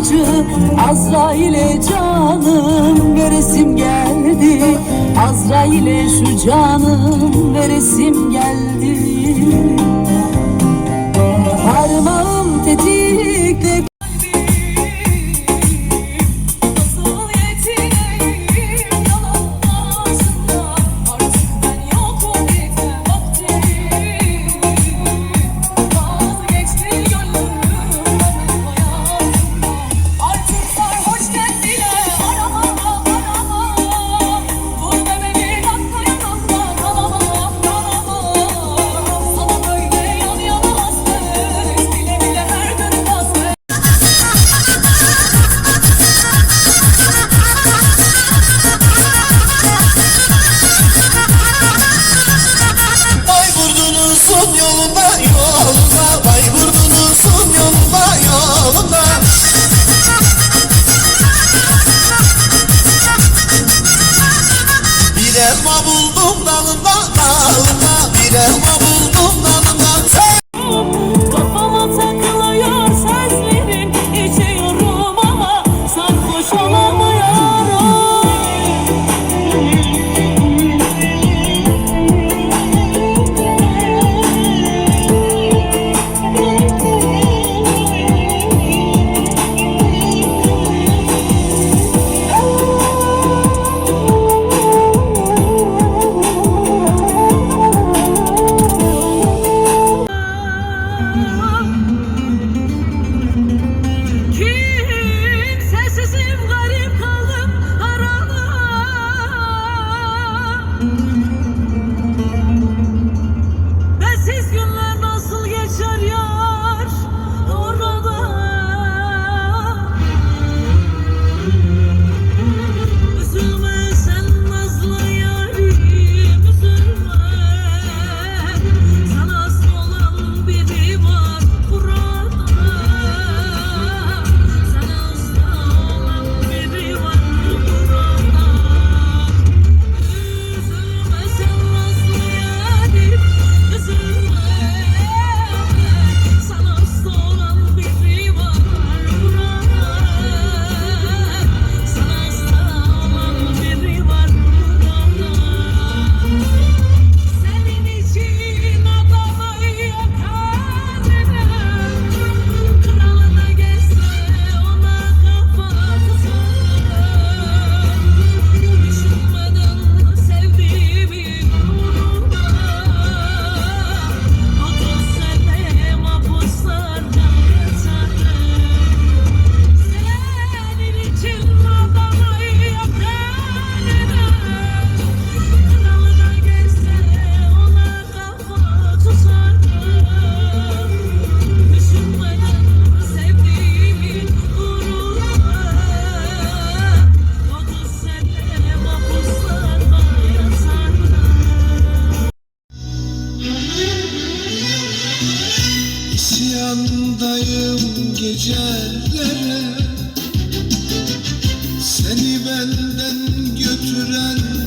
acı Azrail'e canım veresim geldi. Azrail'e şu canım veresim geldi. 我们 Yandayım gecelere. Seni benden götüren